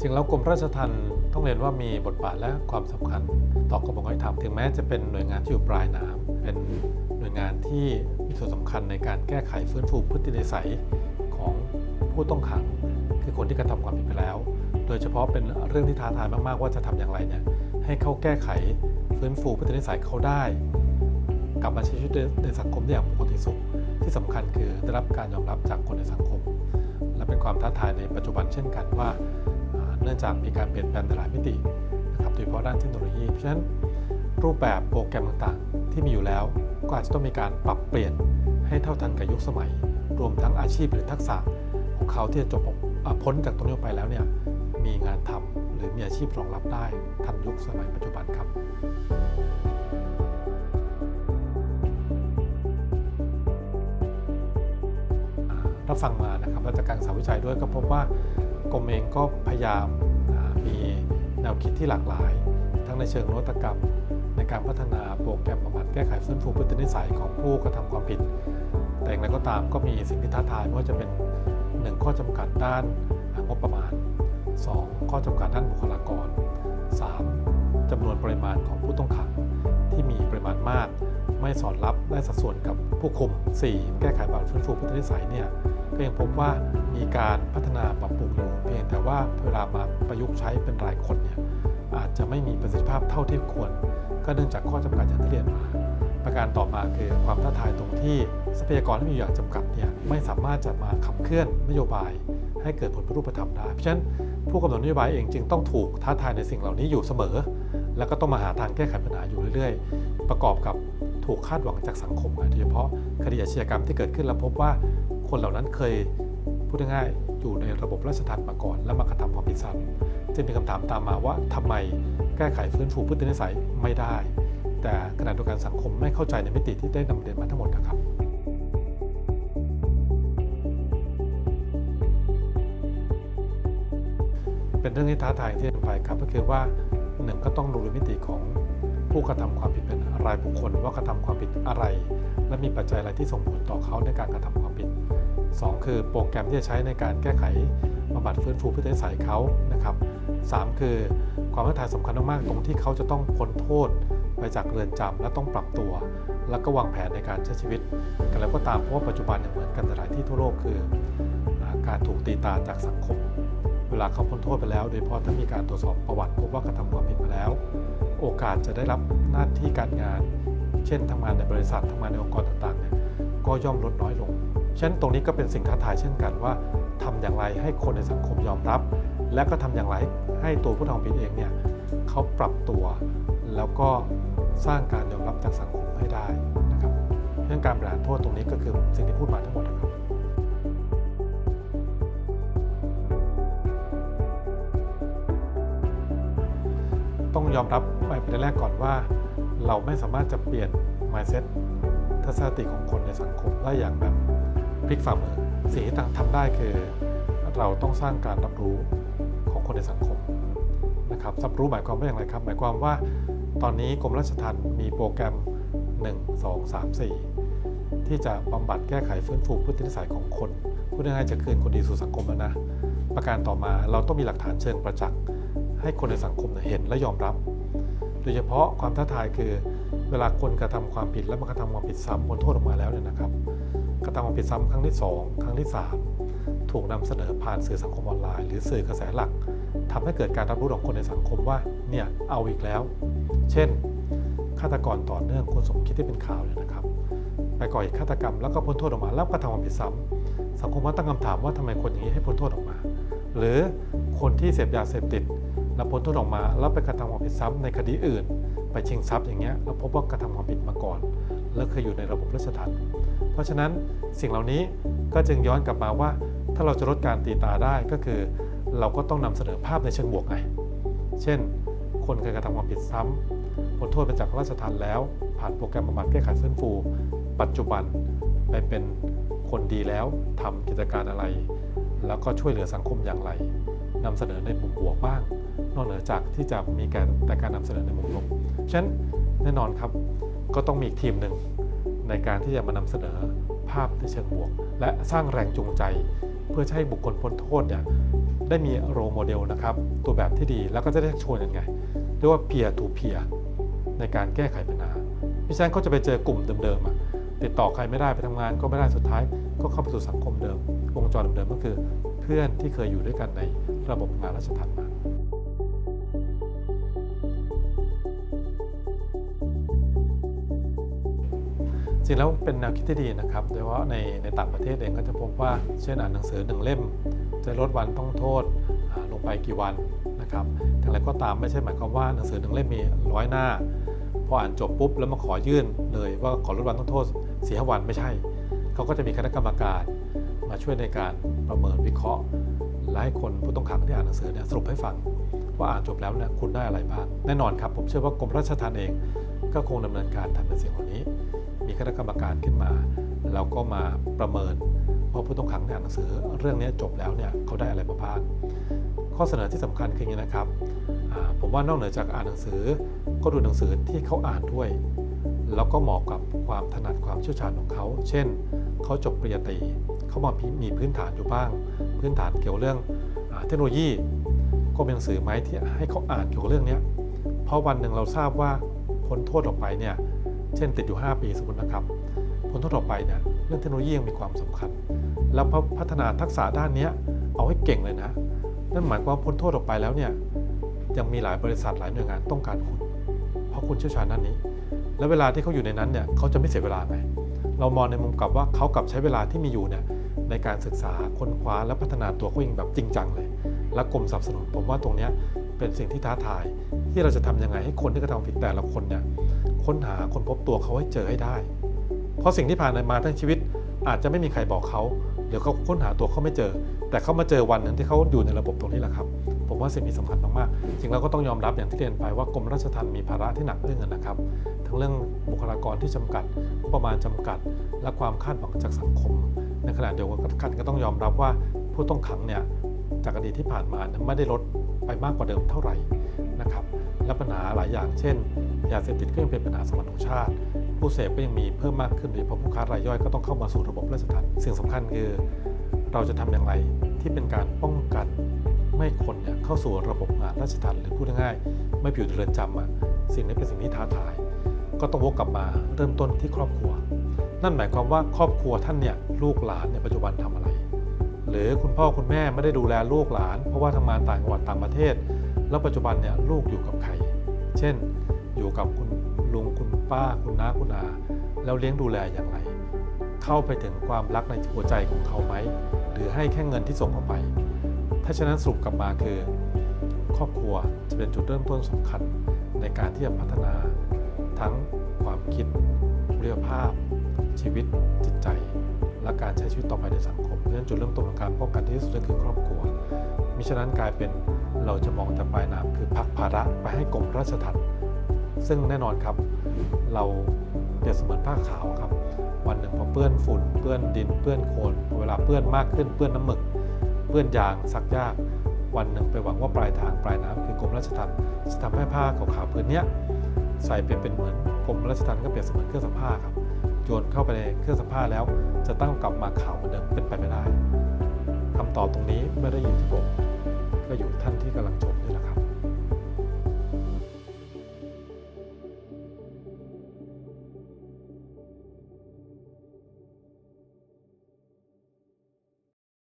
จริงแล้วกรมราชทัณฑ์ต้องเรียนว่ามีบทบาทและความสำคัญต่อกระบวนการยุติธรรมถึงแม้จะเป็นหน่วยงานที่อยู่ปลายน้ำเป็นหน่วยงานที่มีส่วนสำคัญในการแก้ไขฟื้นฟูพฤติสัยของผู้ต้องขังคือคนที่กระทำความผิดไปแล้ว โดยเฉพาะเป็นเรื่องที่ท้าทายมากๆว่าจะทำอย่างไรเนี่ยให้เขาแก้ไขฟื้นฟูพฤติสัยเขาได้ กลับมาใช้ชีวิตในสังคมได้อย่างปกติสุข ที่สำคัญคือได้รับการยอมรับจากคนในสังคม และเป็นความท้าทายในปัจจุบันเช่นกันว่า เนื่องจากมีการเปลี่ยนแปลงในหลายมิตินะครับโดยเฉพาะด้านเทคโนโลยี เพราะฉะนั้นรูปแบบโปรแกรมต่างๆ ที่มีอยู่แล้ว ก็อาจจะต้องมีการปรับเปลี่ยนให้เท่าทันกับยุคสมัย รวมทั้งอาชีพหรือทักษะของเขาที่จะจบพ้นจากตรงนี้ไปแล้วเนี่ยมีงานทำหรือมีอาชีพรองรับได้ทันยุคสมัยปัจจุบันครับรับฟังมานะครับและจากการศึกษาวิจัยด้วยก็พบว่า กรมเองก็พยายามมีแนวคิดที่หลากหลาย ทั้งในเชิงนวัตกรรม ในการพัฒนาโปรแกรมบำบัดแก้ไขฟื้นฟูพฤตินิสัยของผู้กระทำความผิด แต่อย่างไรก็ตามก็มีสิ่งที่ท้าทายไม่ว่าจะเป็น 1 ข้อจำกัดด้านงบประมาณ 2 ข้อจำกัดด้านบุคลากร 3. จำนวนปริมาณของผู้ต้องขังที่มีปริมาณมาก ไม่สอดรับได้สัดส่วนกับผู้คุม 4. แก้ไขบำบัดฟื้นฟูพฤตินิสัยเนี่ย ก็ยังพบว่ามีการพัฒนาปรับปรุงอยู่เพียงแต่ว่าเวลามาประยุกต์ใช้เป็นรายคนเนี่ยอาจจะไม่มีประสิทธิภาพเท่าที่ควร ก็เนื่องจากข้อจำกัดอย่างที่เรียนมาประการต่อมาคือความท้าทายตรงที่ทรัพยากรที่มีอยู่อย่างจำกัดเนี่ยไม่สามารถจะมาขับเคลื่อนนโยบาย ให้เกิดผลเป็นรูปธรรมได้ เพราะฉะนั้นผู้กำหนดนโยบายเองจึงต้องถูกท้าทายในสิ่งเหล่านี้อยู่เสมอ แล้วก็ต้องมาหาทางแก้ไขปัญหาอยู่เรื่อย ๆ ประกอบกับถูกคาดหวังจากสังคมโดยเฉพาะคดีอาชญากรรมที่เกิดขึ้นแล้วพบว่า คนเหล่านั้นเคยพูดง่ายๆอยู่ในระบบราชทัณฑ์มาก่อน แล้วมากระทำความผิดซ้ำจึงมีคำถามตามมาว่าทำไมแก้ไขฟื้นฟูพฤตินิสัยไม่ได้ แต่ขณะเดียวกันสังคมไม่เข้าใจในมิติที่ได้นำเรียนมาทั้งหมดนะครับเป็นเรื่องที่ท้าทายที่เดินไปครับก็คือว่าหนึ่งก็ต้องดูในมิติของผู้กระทำความผิดเป็นรายบุคคลว่ากระทำความผิดอะไร และมีปัจจัยอะไรที่ส่งผลต่อเขาในการกระทำความ 2 คือโปรแกรมที่จะใช้ในการแก้ไขบำบัดฟื้นฟูพฤตินิสัยเขานะครับ 3 คือความท้าทายสำคัญมากๆตรงที่เขาจะต้องพ้นโทษไปจากเรือนจำและต้องปรับตัว แล้วก็วางแผนในการใช้ชีวิต กันแล้วก็ตามเพราะว่าปัจจุบันเนี่ยเหมือนกันหลายที่ทั่วโลกคือการถูกตีตาจากสังคม เวลาเขาพ้นโทษไปแล้ว โดยเฉพาะถ้ามีการตรวจสอบประวัติพบว่ากระทำความผิดมาแล้ว โอกาสจะได้รับหน้าที่การงาน เช่นทำงานในบริษัททำงานในองค์กรต่างๆเนี่ยก็ย่อมลดน้อยลง ฉะนั้นตรงนี้ก็เป็นสิ่งท้าทายเช่นกันว่าทำอย่างไรให้คนในสังคมยอมรับ และก็ทำอย่างไรให้ตัวผู้ทำความผิดเองเนี่ยเขาปรับตัว แล้วก็สร้างการยอมรับจากสังคมให้ได้นะครับเรื่องการบริหารโทษตรงนี้ก็คือสิ่งที่พูดมาทั้งหมดนะครับต้องยอมรับไปประเด็นแรกก่อนว่า เราไม่สามารถจะเปลี่ยน mindset ทัศนคติของคนในสังคมได้อย่างแบบ พลิกฝ่ามือสิ่งที่ทำได้คือเราต้องสร้างการรับรู้ของคนในสังคมนะครับรับรู้หมายความว่าอย่างไรครับ หมายความว่าตอนนี้กรมราชทัณฑ์มีโปรแกรม 1 2 3 4 ที่จะบำบัดแก้ไขฟื้นฟูพฤตินิสัยของคนพูดง่ายๆจะคืนคนดีสู่สังคมแล้วนะ ประการต่อมาเราต้องมีหลักฐานเชิงประจักษ์ให้คนในสังคมเห็นและยอมรับ โดยเฉพาะความท้าทายคือ เวลาคนกระทำความผิดแล้วมากระทำความผิดซ้ำพ้นโทษออกมาแล้วเนี่ยนะครับ กระทำความผิดซ้ำครั้งที่ 2 ครั้งที่ 3 ถูกนำเสนอผ่านสื่อสังคมออนไลน์ หรือสื่อกระแสหลักทำให้เกิดการรับรู้ของคนในสังคมว่าเนี่ยเอาอีกแล้ว เช่นฆาตกรต่อเนื่องคุณสมคิดที่เป็นข่าวเนี่ยนะครับ ไปก่อเหตุฆาตกรรมแล้วก็พ้นโทษออกมาแล้วก็ทำความผิดซ้ำสังคมว่าตั้งคำถามว่าทำไมคนอย่างนี้ให้พ้นโทษออกมา หรือคนที่เสพยาเสพติดแล้วพ้นโทษออกมา แล้วไปกระทำความผิดซ้ำในคดีอื่น ไปชิงทรัพย์อย่างเงี้ยเราพบว่ากระทำความผิดมาก่อน แล้วเคยอยู่ในระบบราชทัณฑ์ ราะฉะนั้นสิ่งเหล่านี้ก็จึงย้อนกลับมาว่า ถ้าเราจะลดการตีตาได้ก็คือ เราก็ต้องนำเสนอภาพในเชิงบวกไง เช่น คนเคยกระทำความผิดซ้ำพ้นโทษไปจากราชทัณฑ์แล้ว ผ่านโปรแกรมบำบัดแก้ไขฟื้นฟู ปัจจุบันไปเป็นคนดีแล้วทำกิจการอะไร แล้วก็ช่วยเหลือสังคมอย่างไรนำเสนอในมุมบวกบ้าง นอกเหนือจากที่จะมีการแต่การนำเสนอในมุมลบฉะนั้นแน่นอนครับ ก็ต้องมีอีกทีมหนึ่ง ในการที่จะมานำเสนอภาพในเชิงบวก และสร้างแรงจูงใจ เพื่อให้บุคคลพ้นโทษเนี่ยได้มีโรโมเดลนะครับตัวแบบที่ดีแล้วก็จะได้ชวนกันไงเรียกว่า peer to peer ในการแก้ไขปัญหาพี่แซนก็จะไปเจอกลุ่มเดิมๆอะติดต่อใครไม่ได้ไปทำงานก็ไม่ได้สุดท้าย ก็เข้าไปสู่สังคมเดิม วงจรเดิมๆก็คือ เพื่อนที่เคยอยู่ด้วยกันในระบบงานราชทัณฑ์มา จริงแล้วเป็นแนวคิดที่ดีนะครับ โดยเฉพาะในในต่างประเทศเองก็จะพบว่าเช่นอ่านหนังสือหนึ่งเล่ม จะลดวันต้องโทษลงไปกี่วันนะครับอย่างไรก็ตามไม่ใช่หมายความว่าหนังสือหนึ่งเล่มมีร้อยหน้าพออ่านจบปุ๊บแล้วมาขอยื่นเลยว่าขอลดวันต้องโทษสี่ห้าวันไม่ใช่ เขาก็จะมีคณะกรรมการมาช่วยในการประเมินวิเคราะห์และให้คนผู้ต้องขังที่อ่านหนังสือเนี่ยสรุปให้ฟังว่าอ่านจบแล้วเนี่ยคุณได้อะไรบ้างแน่นอนครับ ผมเชื่อว่ากรมราชทัณฑ์เองก็คงดำเนินการทำในสิ่งเหล่านี้ มีคณะกรรมการขึ้นมาแล้วก็มาประเมินว่าผู้ต้องขังที่อ่านหนังสือเรื่องนี้จบแล้วเนี่ยเขาได้อะไรมาบ้างข้อเสนอที่สำคัญคืออย่างนี้นะครับผมว่านอกเหนือจากอ่านหนังสือ ก็ดูหนังสือที่เขาอ่านด้วย แล้วก็เหมาะกับความถนัดความเชี่ยวชาญของเขา เช่นเขาจบปริญญาตรีเขามามีพื้นฐานอยู่บ้าง พื้นฐานเกี่ยวเรื่องอเทคโนโลยี ก็เป็นหนังสือไหมที่ให้เขาอ่านเกี่ยวกับเรื่องนี้เพราะวันหนึ่งเราทราบว่าพ้นโทษออกไปเนี่ย เช่นติดอยู่ 5 ปีสมมตินะครับพ้นโทษออกไปเนี่ยเรื่องเทคโนโลยียังมีความสำคัญ แล้วพ,พัฒนาทักษะด้านนี้เอาให้เก่งเลยนะ นั่นหมายความว่าพ้นโทษออกไปแล้วเนี่ยยังมีหลายบริษัทหลายหน่วยงานต้องการคุณ เพราะคุณเชี่ยวชาญด้านนี้ แล้วเวลาที่เขาอยู่ในนั้นเนี่ยเขาจะไม่เสียเวลาไงเรามองในมุมกลับว่าเขากลับใช้เวลาที่มีอยู่เนี่ยในการศึกษาค้นคว้าและพัฒนาตัวเขาเองแบบจริงจังเลย และกรมสนับสนุนผมว่าตรงนี้เป็นสิ่งที่ท้าทาย ที่เราจะทำยังไงให้คนที่กระทำผิดแต่ละคนเนี่ย ค้นหาคนพบตัวเขาให้เจอให้ได้ เพราะสิ่งที่ผ่านมาทั้งชีวิต อาจจะไม่มีใครบอกเขาเดี๋ยวเขาค้นหาตัวเขาไม่เจอ แต่เขามาเจอวันหนึ่งที่เขาอยู่ในระบบตรงนี้แหละครับ ผมว่าสิ่งนี้สำคัญมากๆจริงเราก็ต้องยอมรับอย่างที่เรียนไปว่ากรมราชทัณฑ์มีภาระที่หนักอึ้งอะนะครับ ทั้งเรื่องบุคลากรที่จำกัดงบประมาณจำกัด และความคาดหวังจากสังคม ในขณะเดียวกันก็ต้องยอมรับว่าผู้ต้องขังเนี่ยจากอดีตที่ผ่านมาไม่ได้ลดไปมากกว่าเดิมเท่าไหร่นะครับและปัญหาหลายอย่างเช่น ยาเสพติดก็ยังเป็นปัญหาสำคัญของชาติ ผู้เสพก็ยังมีเพิ่มมากขึ้นโดยเฉพาะผู้ค้ารายย่อยก็ต้องเข้ามาสู่ระบบราชทัณฑ์สิ่งสำคัญคือ เราจะทำอย่างไรที่เป็นการป้องกันไม่ให้คนเนี่ยเข้าสู่ระบบงานราชทัณฑ์หรือพูดง่ายๆไม่ไปอยู่ในเรือนจำอะสิ่งนี้เป็นสิ่งที่ท้าทาย ก็ต้องวกกลับมาเริ่มต้นที่ครอบครัว นั่นหมายความว่าครอบครัวท่านเนี่ยลูกหลานเนี่ยปัจจุบันทำอะไร หรือคุณพ่อคุณแม่ไม่ได้ดูแลลูกหลาน เพราะว่าทำงานต่างจังหวัดต่างประเทศ แล้วปัจจุบันเนี่ยลูกอยู่กับใคร เช่น อยู่กับคุณลุงคุณป้าคุณน้าคุณอาแล้วเลี้ยงดูแลอย่างไร เข้าไปถึงความรักในหัวใจของเขาไหม หรือให้แค่เงินที่ส่งออกไป ถ้าฉะนั้นสรุปกลับมาคือ ครอบครัวจะเป็นจุดเริ่มต้นสำคัญในการที่จะพัฒนา ทั้งความคิดเรียภาพ ชีวิต จิตใจ และการใช้ชีวิตต่อไปในสังคมเพราะฉะนั้นจุดเริ่มต้นของการป้องกันที่ดีที่สุดก็คือครอบครัวมิฉะนั้นกลายเป็นเราจะมองแต่ปลายน้ำคือพักภาระไปให้กรมราชทัณฑ์ ซึ่งแน่นอนครับ เราเปรียบเสมือนผ้าขาวครับ วันหนึ่งพอเปื้อนฝุ่น เปื้อนดิน เปื้อนโคลนเวลาเปื้อนมากขึ้น เปื้อนน้ำหมึก เปื้อนยางซักยาก วันหนึ่งไปหวังว่าปลายทางปลายน้ำคือกรมราชทัณฑ์จะทำให้ผ้าขาวๆผืนเนี้ยใส่ไปเป็นเหมือนกรมราชทัณฑ์ก็เปรียบเสมือนเครื่องซักผ้าครับโยนเข้าไปในเครื่องซักผ้าแล้ว จะตั้งกลับมาขาวเหมือนเดิมเป็นไปไม่ได้คำตอบตรงนี้ไม่ได้อยู่ที่ผมก็อยู่ท่านที่กำลังชม